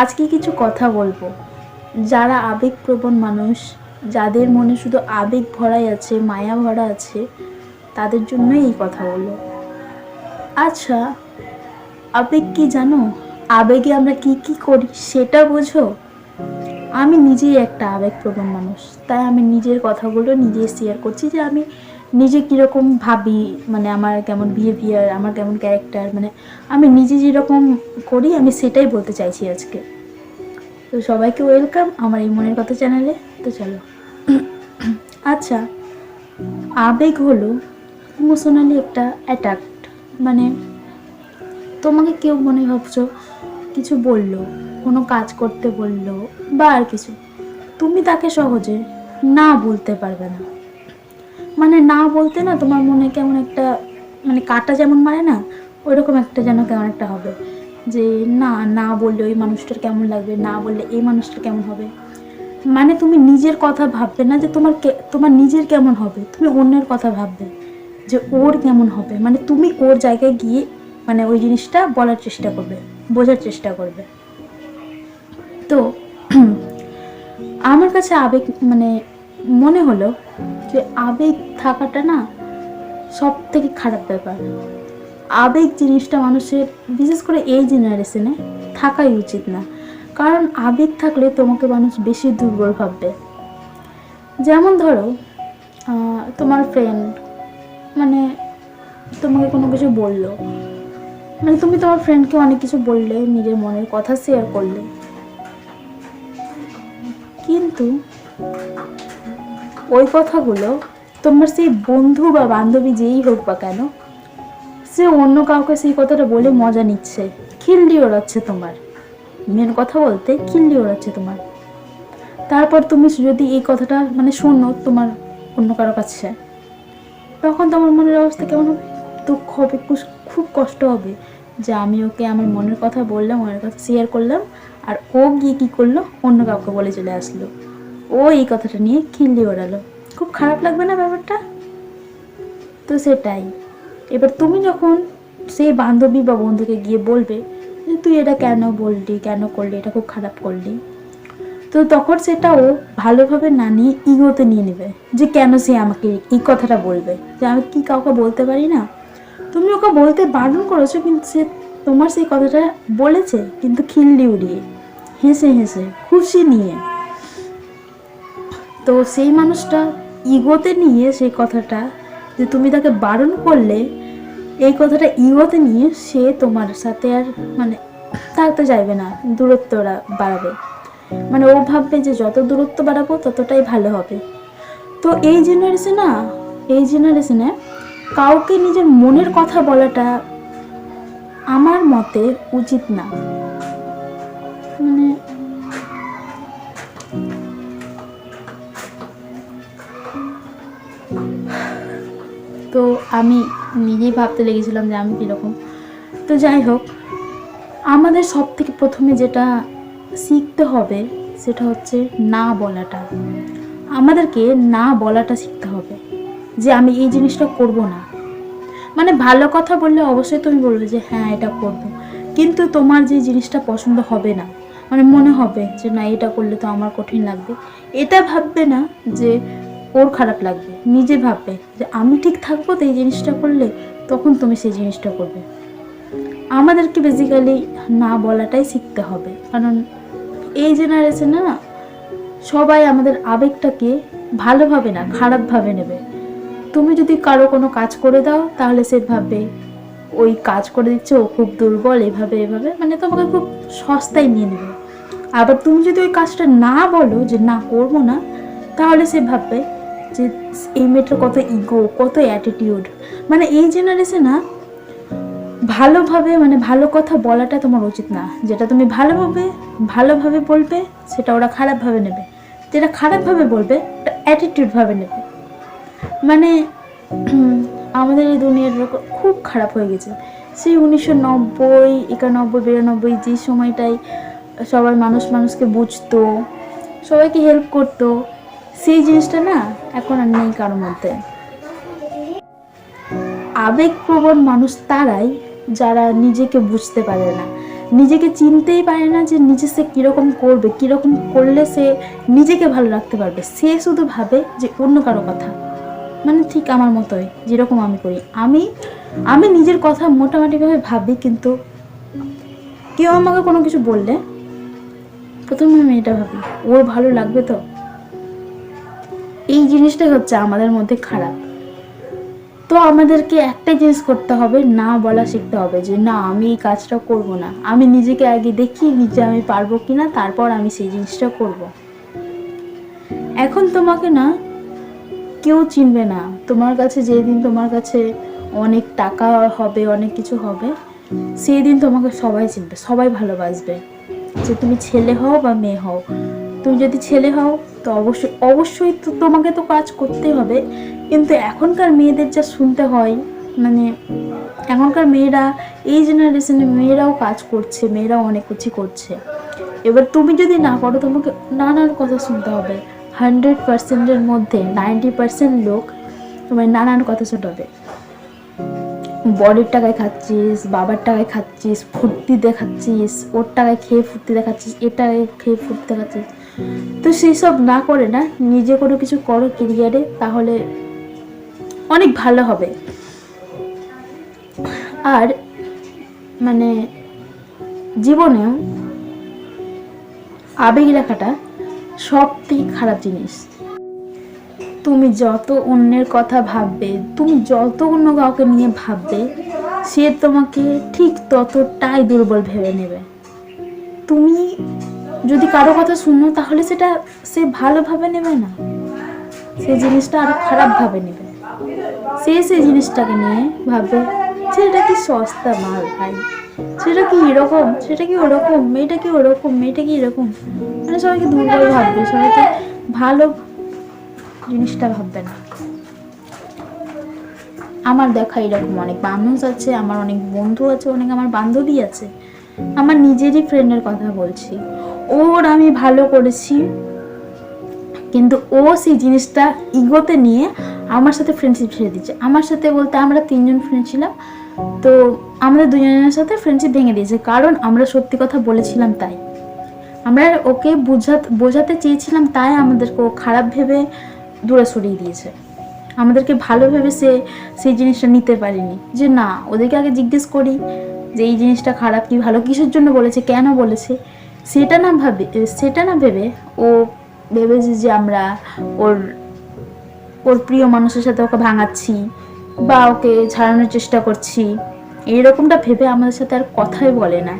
আজকে কিছু কথা বলব। যারা আবেগপ্রবণ মানুষ, যাদের মনে শুধু আবেগ ভরাই আছে, মায়া ভরা আছে, তাদের জন্যই এই কথা বলব। আচ্ছা আবেগ কি জানো? আবেগে আমরা কি কি করি সেটা বোঝো? আমি নিজেই একটা আবেগপ্রবণ মানুষ। তাই আমি নিজের কথাগুলো নিজে শেয়ার করছি যে আমি নিজে কীরকম ভাবি মানে আমার কেমন বিহেভিয়ার আমার কেমন ক্যারেক্টার মানে আমি নিজে যেরকম করি, আমি সেটাই বলতে চাইছি আজকে। তো সবাইকে ওয়েলকাম আমার এই মনের কথা চ্যানেলে তো চলো। আচ্ছা আবেগ হলো ইমোশনালি একটা অ্যাটাক্ট মানে তোমাকে কেউ মনে ভাবছ, কিছু বলল কোনো কাজ করতে বলল বা আর কিছু, তুমি তাকে সহজে না বলতে পারবে না। মানে না বলতে না তোমার মনে কেমন একটা মানে কাটা যেমন মারে না, ওইরকম একটা যেন কেমন একটা হবে। যে না না বললে ওই মানুষটার কেমন লাগবে, না বললে এই মানুষটার কেমন হবে। মানে তুমি নিজের কথা ভাববে না যে তোমার তোমার নিজের কেমন হবে, তুমি অন্যের কথা ভাববে যে ওর কেমন হবে। মানে তুমি ওর জায়গায় গিয়ে মানে ওই জিনিসটা বলার চেষ্টা করবে, বোঝার চেষ্টা করবে। তো, আমার কাছে আবেগ মানে মনে হলো যে আবেগ থাকাটা না সব থেকে খারাপ ব্যাপার। আবেগ জিনিসটা মানুষের, বিশেষ করে এই জেনারেশনে থাকাই উচিত না। কারণ আবেগ থাকলে তোমাকে মানুষ বেশি দুর্বল ভাববে। যেমন ধরো তোমার ফ্রেন্ড মানে তোমাকে কোনো কিছু বলল। মানে তুমি তোমার ফ্রেন্ডকে অনেক কিছু বললে, নিজের মনের কথা শেয়ার করলে। কিন্তু ওই কথাগুলো তোমার সেই বন্ধু বা বান্ধবী যেই হোক বা কেন, সে অন্য কাউকে সেই কথাটা বলে মজা নিচ্ছে। খিল্লি ওড়াচ্ছে তোমার। মেন কথা বলতে খিল্লি ওড়াচ্ছে তোমার। তারপর তুমি যদি এই কথাটা মানে শোনো তোমার অন্য কারও কাছে, তখন তোমার মনের অবস্থা কেমন হবে? দুঃখ হবে খুব কষ্ট হবে যে আমি ওকে আমার মনের কথা বললাম মনের কথা শেয়ার করলাম আর ও গিয়ে কী করল? অন্য কাউকে বলে চলে আসলো। ও এই কথাটা নিয়ে খিল্লি ওড়ালো। খুব খারাপ লাগবে না ব্যাপারটা? তো সেটাই। এবার তুমি যখন সেই বান্ধবী বা বন্ধুকে গিয়ে বলবে যে, তুই এটা কেন বললি? কেন করলি? এটা খুব খারাপ করলি? তো তখন সেটা ও ভালোভাবে না নিয়ে ইগোতে নিয়ে নেবে যে, কেন সে আমাকে এই কথাটা বলবে? যে, আমি কি কাউকে বলতে পারি না? তুমি ওকে বলতে বারণ করেছ, কিন্তু সে তোমার সেই কথাটা বলেছে, কিন্তু খিল্লি উড়িয়ে। হেসে হেসে, খুশি নিয়ে। তো সেই মানুষটা ইগোতে নিয়ে সেই কথাটা যে তুমি তাকে বারণ করলে, এই কথাটা ইগোতে নিয়ে সে তোমার সাথে আর মানে থাকতে চাইবে না দূরত্বরা বাড়াবে। মানে ও ভাববে যে যত দূরত্ব বাড়াবো ততটাই ভালো হবে। তো এই জেনারেশনে না, এই জেনারেশনে কাউকে নিজের মনের কথা বলাটা আমার মতে উচিত না। তো আমি নিজেই ভাবতে লেগেছিলাম যে আমি কীরকম। তো যাই হোক, আমাদের সব থেকে প্রথমে যেটা শিখতে হবে সেটা হচ্ছে না বলাটা। আমাদেরকে না বলাটা শিখতে হবে যে আমি এই জিনিসটা করব না। মানে ভালো কথা বললে অবশ্যই তুমি বলবে যে হ্যাঁ এটা করব। কিন্তু তোমার যে জিনিসটা পছন্দ হবে না মানে মনে হবে যে না, এটা করলে তো আমার কঠিন লাগবে। এটা ভাববে না যে ওর খারাপ লাগবে। নিজে ভাববে যে আমি ঠিক থাকব তো এই জিনিসটা করলে, তখন তুমি সেই জিনিসটা করবে। আমাদেরকে বেসিক্যালি না বলাটাই শিখতে হবে। কারণ এই জেনারেশনে না, সবাই আমাদের আবেগটাকে ভালোভাবে না, খারাপভাবে নেবে। তুমি যদি কারও কোনো কাজ করে দাও, তাহলে সে ভাববে, ওই কাজ করে দিচ্ছে, ও খুব দুর্বল, এভাবে এভাবে। মানে তোমাকে খুব সস্তায় নিয়ে নেবে। আবার তুমি যদি ওই কাজটা না বলো যে না করব না, তাহলে সে ভাববে যে এই মেয়েটার কত ইগো কত অ্যাটিটিউড মানে এই জেনারেশনে ভালোভাবে মানে ভালো কথা বলাটা তোমার উচিত না। যেটা তুমি ভালোভাবে ভালোভাবে বলবে, সেটা ওরা খারাপভাবে নেবে। যেটা খারাপভাবে বলবে, ওটা অ্যাটিটিউডভাবে নেবে। মানে আমাদের এই দুনিয়ার খুব খারাপ হয়ে গেছে। সেই উনিশশো নব্বই, একানব্বই, বিরানব্বই যে সময়টায় সবাই মানুষ মানুষকে বুঝতো, সবাইকে হেল্প করতো সেই জিনিসটা না এখন আর নেই কারোর মধ্যে। আবেগপ্রবণ মানুষ তারাই যারা নিজেকে বুঝতে পারে না। নিজেকে চিনতেই পারে না যে নিজে সে কীরকম করবে, কীরকম করলে সে নিজেকে ভালো রাখতে পারবে। সে শুধু ভাবে যে অন্য কারও কথা। মানে ঠিক আমার মতোই, যেরকম আমি করি। আমি আমি নিজের কথা মোটামুটিভাবে ভাবি, কিন্তু কেউ আমাকে কোনো কিছু বললে প্রথমে আমি এটা ভাবি, ওর ভালো লাগবে তো? এই জিনিসটাই হচ্ছে আমাদের মধ্যে খারাপ। তো আমাদেরকে একটাই জিনিস করতে হবে, না বলা শিখতে হবে যে, না, আমি এই কাজটা করব না। আমি নিজেকে আগে দেখি নিজে আমি পারব কি না তারপর আমি সেই জিনিসটা করব। এখন তোমাকে না, কেউ চিনবে না। তোমার কাছে যেদিন তোমার কাছে অনেক টাকা হবে, অনেক কিছু হবে সেই দিন তোমাকে সবাই চিনবে, সবাই ভালোবাসবে। যে তুমি ছেলে হও বা মেয়ে হও, তুমি যদি ছেলে হও তো অবশ্যই অবশ্যই তো তোমাকে তো কাজ করতেই হবে। কিন্তু এখনকার মেয়েদের যা শুনতে হয় মানে এখনকার মেয়েরা, এই জেনারেশনের মেয়েরাও কাজ করছে, মেয়েরাও অনেক কিছু করছে। এবার তুমি যদি না করো, তোমাকে নানান কথা শুনতে হবে। হান্ড্রেড পার্সেন্টের মধ্যে নাইনটি পার্সেন্ট লোক তোমার নানান কথা শোনাবে। বডির টাকায় খাচ্ছিস, বাবার টাকায় খাচ্ছিস, ফুর্তি দেখাচ্ছিস, ওর টাকায় খেয়ে ফুর্তি দেখাচ্ছিস, এর টাকায় খেয়ে ফুর্তি দেখাচ্ছিস। তো সেই সব না করে না, নিজে কোনো কিছু করো কেরিয়ারে তাহলে অনেক ভালো হবে। আর মানে জীবনেও আবেগ লেখাটা সব থেকে খারাপ জিনিস। তুমি যত অন্যের কথা ভাববে, তুমি যত অন্য কাউকে নিয়ে ভাববে, সে তোমাকে ঠিক ততটাই দুর্বল ভেবে নেবে। তুমি যদি কারও কথা শুনো, তাহলে সেটা সে ভালোভাবে নেবে না। সে জিনিসটা আরও খারাপভাবে নেবে। সে সেই জিনিসটাকে নিয়ে ভাববে এটা কি সস্তা মাল ভাই? সেটা কি এরকম? সেটা কি ওরকম? মেয়েটা কি ওরকম? মেয়েটা কি এরকম? মানে সবাইকে দুর্বল ভাববে সবাইকে ভালো জিনিসটা ভাববে না। আমার দেখা এরকম অনেক মানুষ আছে, আমার অনেক বন্ধু আছে, অনেক আমার বান্ধবী আছে। আমার নিজেরই ফ্রেন্ডের কথা বলছি। ওর আমি ভালো করেছি। কিন্তু ও সেই জিনিসটা ইগোতে নিয়ে আমার সাথে ফ্রেন্ডশিপ ছেড়ে দিচ্ছে আমার সাথে বলতে আমরা তিনজন ফ্রেন্ড ছিলাম, তো আমাদের দুজনের সাথে ফ্রেন্ডশিপ ভেঙে দিয়েছে। কারণ আমরা সত্যি কথা বলেছিলাম তাই। আমরা ওকে বোঝাতে বোঝাতে চেয়েছিলাম তাই আমাদেরকে ও খারাপ ভেবে দূরে সরিয়ে দিয়েছে। আমাদেরকে ভালো ভেবে সে, সেই জিনিসটা নিতে পারেনি। যে না, ওদেরকে আগে জিজ্ঞেস করি যে, এই জিনিসটা খারাপ কি ভালো? কিসের জন্য বলেছে? কেন বলেছে? সেটা না ভাবে, সেটা না ভেবে ও ভেবেছে যে আমরা ওর ওর প্রিয় মানুষের সাথে ওকে ভাঙাচ্ছি বা ওকে ছাড়ানোর চেষ্টা করছি। এইরকমটা ভেবে আমাদের সাথে আর কথাই বলে না।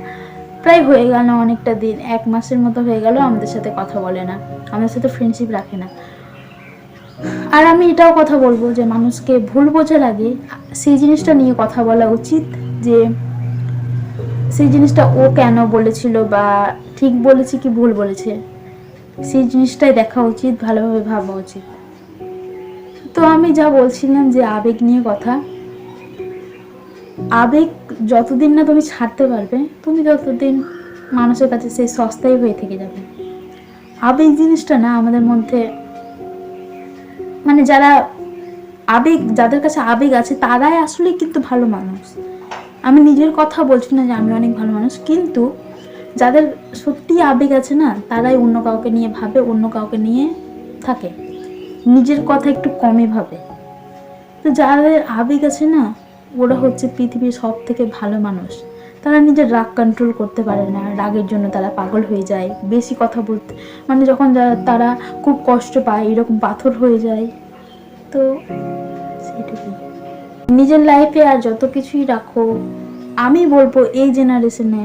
প্রায় হয়ে গেল অনেকটা দিন, এক মাসের মতো হয়ে গেল আমাদের সাথে কথা বলে না, আমাদের সাথে ফ্রেন্ডশিপ রাখে না। আর আমি এটাও কথা বলব যে মানুষকে ভুল বোঝার আগে সেই জিনিসটা নিয়ে কথা বলা উচিত যে সেই জিনিসটা ও কেন বলেছিল বা ঠিক বলেছে কি ভুল বলেছে? সেই জিনিসটাই দেখা উচিত, ভালোভাবে ভাবা উচিত। তো আমি যা বলছিলাম যে আবেগ নিয়ে কথা, আবেগ যতদিন না তুমি ছাড়তে পারবে, তুমি ততদিন মানুষের কাছে সেই সস্তাই হয়ে থেকে যাবে। আবেগ জিনিসটা না আমাদের মধ্যে মানে যারা আবেগ, যাদের কাছে আবেগ আছে, তারাই আসলে কিন্তু ভালো মানুষ। আমি নিজের কথা বলছি না যে আমি অনেক ভালো মানুষ, কিন্তু যাদের সত্যি আবেগ আছে না, তারাই অন্য কাউকে নিয়ে ভাবে, অন্য কাউকে নিয়ে থাকে। নিজের কথা একটু কমই ভাবে। তো যাদের আবেগ আছে না, ওরা হচ্ছে পৃথিবীর সব থেকে ভালো মানুষ। তারা নিজের রাগ কন্ট্রোল করতে পারে না, রাগের জন্য তারা পাগল হয়ে যায়, বেশি কথা বলতে মানে যখন তারা খুব কষ্ট পায়, এরকম পাথর হয়ে যায়। তো সেটুকুই। নিজের লাইফে আর যত কিছুই রাখো, আমি বলব এই জেনারেশনে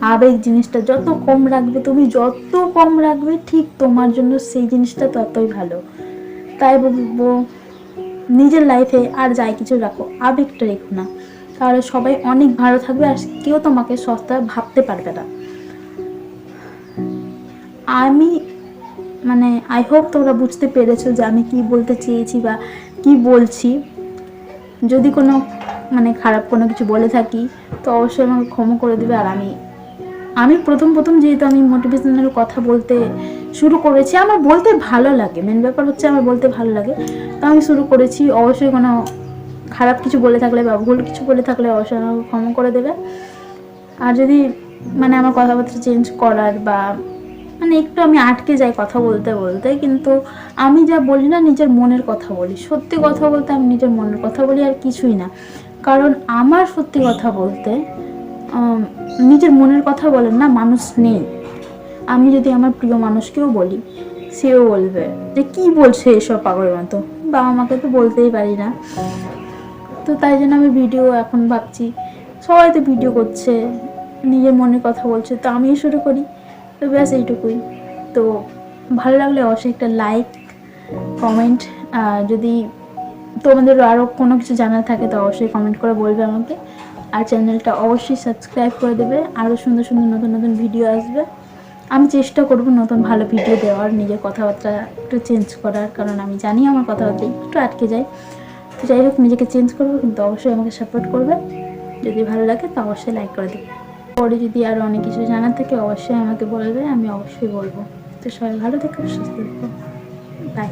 আবেগ জিনিসটা যত কম রাখবে, তুমি যত কম রাখবে, ঠিক তোমার জন্য সেই জিনিসটা ততই ভালো। তাই বলব, নিজের লাইফে আর যাই কিছু রাখো, আবেগটা রেখো না। তাহলে সবাই অনেক ভালো থাকবে আর কেউ তোমাকে সস্তা ভাবতে পারবে না। আমি মানে আই হোপ তোমরা বুঝতে পেরেছ যে আমি কি বলতে চেয়েছি বা কি বলছি। যদি কোনো মানে খারাপ কোনো কিছু বলে থাকি, তো অবশ্যই আমাকে ক্ষমা করে দেবে আর আমি আমি প্রথম প্রথম যেহেতু আমি মোটিভেশনাল কথা বলতে শুরু করেছি, আমার বলতে ভালো লাগে। মেন ব্যাপার হচ্ছে আমার বলতে ভালো লাগে। তো আমি শুরু করেছি, অবশ্যই কোনো খারাপ কিছু বলে থাকলে বা ভুল কিছু বলে থাকলে অবশ্যই আমাকে ক্ষমা করে দেবে। আর যদি মানে আমার কথাবার্তা চেঞ্জ করার বা মানে একটু আমি আটকে যাই কথা বলতে বলতে, কিন্তু আমি যা বলি না নিজের মনের কথা বলি। সত্যি কথা বলতে আমি নিজের মনের কথা বলি আর কিছুই না। কারণ আমার সত্যি কথা বলতে নিজের মনের কথা বলেন না, মানুষ নেই। আমি যদি আমার প্রিয় মানুষকেও বলি, সেও বলবে যে, কি বলছে এসব পাগলের মতো বাবা মাকে তো বলতেই পারি না। তো তাই জন্য আমি ভিডিও এখন ভাবছি, সবাই তো ভিডিও করছে, নিজের মনের কথা বলছে, তো আমিও শুরু করি। তো ব্যাস এইটুকুই। তো ভালো লাগলে অবশ্যই একটা লাইক কমেন্ট যদি তোমাদের আরও কোনো কিছু জানার থাকে, তো অবশ্যই কমেন্ট করে বলবে আমাকে। আর চ্যানেলটা অবশ্যই সাবস্ক্রাইব করে দেবে। আরও সুন্দর সুন্দর নতুন নতুন ভিডিও আসবে। আমি চেষ্টা করব নতুন ভালো ভিডিও দেওয়ার, নিজের কথাবার্তা একটু চেঞ্জ করার, কারণ আমি জানি আমার কথাবার্তা একটু আটকে যায়। তো যাই হোক, নিজেকে চেঞ্জ করব, কিন্তু অবশ্যই আমাকে সাপোর্ট করবে। যদি ভালো লাগে তো অবশ্যই লাইক করে দেবে। পরে যদি আরও অনেক কিছু জানার থাকে, অবশ্যই আমাকে বলবে, আমি অবশ্যই বলব। তো সবাই ভালো থেকো, সুস্থ থেকো। বাই